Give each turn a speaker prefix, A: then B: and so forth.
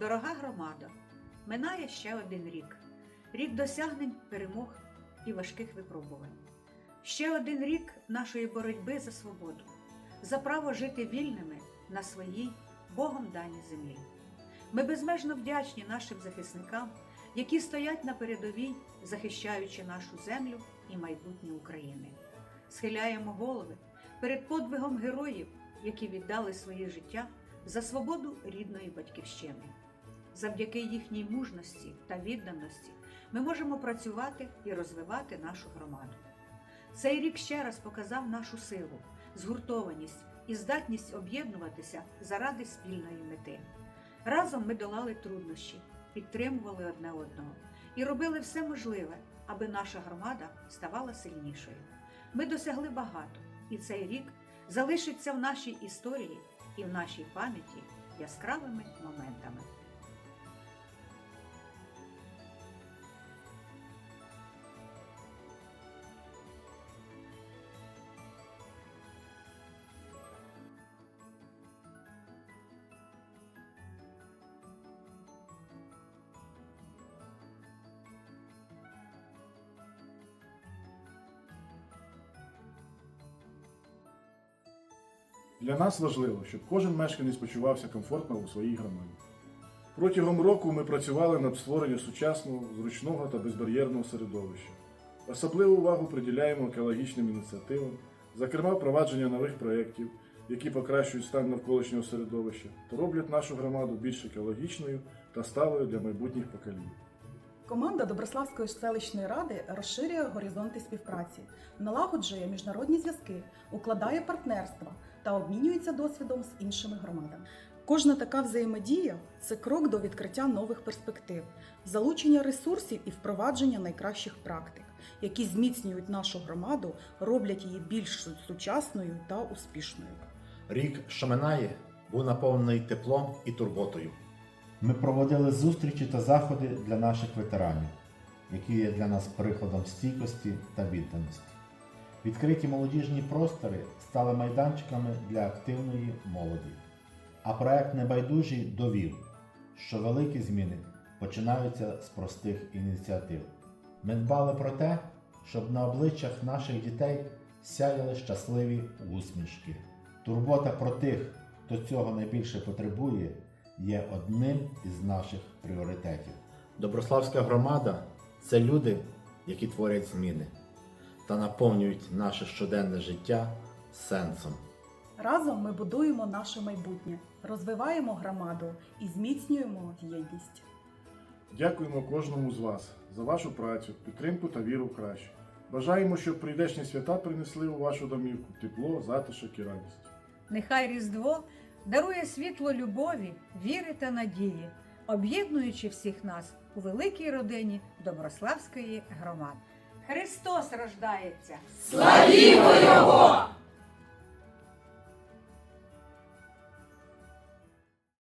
A: Дорога громада, минає ще один рік. Рік досягнень, перемог і важких випробувань. Ще один рік нашої боротьби за свободу, за право жити вільними на своїй Богом даній землі. Ми безмежно вдячні нашим захисникам, які стоять на передовій, захищаючи нашу землю і майбутнє України. Схиляємо голови перед подвигом героїв, які віддали своє життя за свободу рідної батьківщини. Завдяки їхній мужності та відданості ми можемо працювати і розвивати нашу громаду. Цей рік ще раз показав нашу силу, згуртованість і здатність об'єднуватися заради спільної мети. Разом ми долали труднощі, підтримували одне одного і робили все можливе, аби наша громада ставала сильнішою. Ми досягли багато, і цей рік залишиться в нашій історії і в нашій пам'яті яскравими моментами.
B: Для нас важливо, щоб кожен мешканець почувався комфортно у своїй громаді. Протягом року ми працювали над створенням сучасного, зручного та безбар'єрного середовища. Особливу увагу приділяємо екологічним ініціативам, зокрема впровадження нових проєктів, які покращують стан навколишнього середовища та роблять нашу громаду більш екологічною та сталою для майбутніх поколінь.
C: Команда Доброславської селищної ради розширює горизонти співпраці, налагоджує міжнародні зв'язки, укладає партнерства та обмінюється досвідом з іншими громадами. Кожна така взаємодія це крок до відкриття нових перспектив, залучення ресурсів і впровадження найкращих практик, які зміцнюють нашу громаду, роблять її більш сучасною та успішною.
D: Рік, що був наповнений теплом і турботою.
E: Ми проводили зустрічі та заходи для наших ветеранів, які є для нас прикладом стійкості та відданості. Відкриті молодіжні простори стали майданчиками для активної молоді. А проект Небайдужі довів, що великі зміни починаються з простих ініціатив. Ми дбали про те, щоб на обличчях наших дітей сяяли щасливі усмішки. Турбота про тих, хто цього найбільше потребує, є одним із наших пріоритетів.
D: Доброславська громада це люди, які творять зміни та наповнюють наше щоденне життя сенсом.
C: Разом ми будуємо наше майбутнє, розвиваємо громаду і зміцнюємо єдність.
B: Дякуємо кожному з вас за вашу працю, підтримку та віру в краще. Бажаємо, щоб прийдешні свята принесли у вашу домівку тепло, затишок і радість.
A: Нехай Різдво дарує світло любові, віри та надії, об'єднуючи всіх нас у великій родині Доброславської громади. Христос рождається!
F: Славімо Його!